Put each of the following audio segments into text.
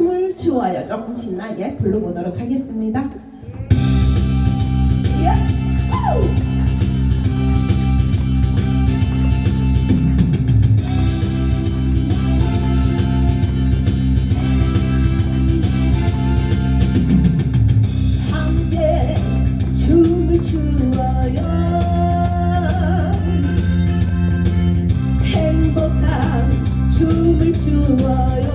숨을 주워요. 조금 신나게 예, 불러보도록 하겠습니다. 주어요 행복한 춤을 추어요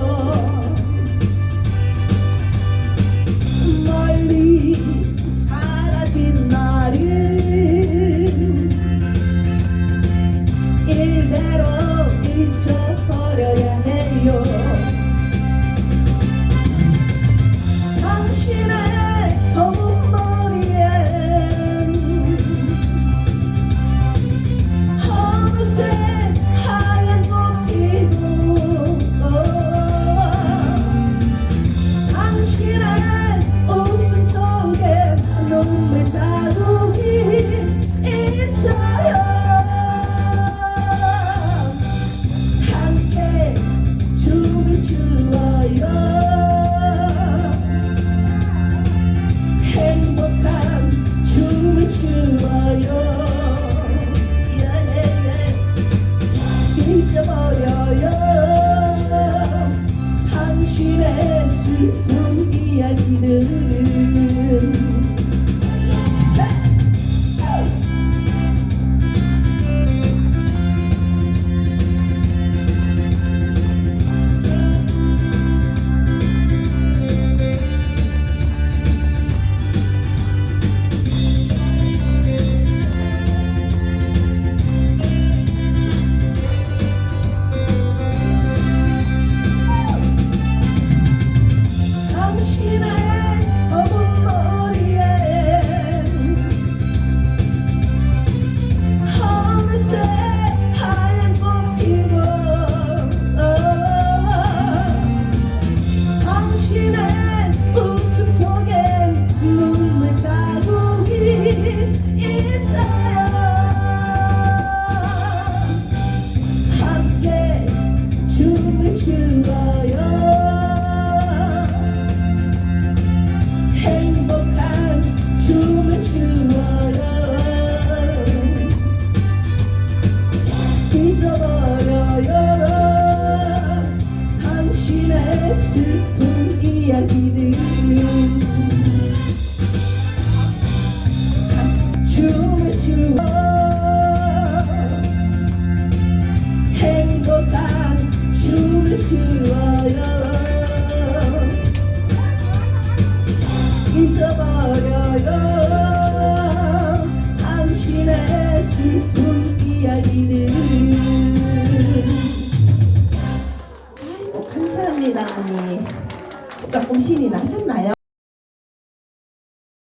to my own. 감사합니다 어머니. 조금 신이 나셨나요?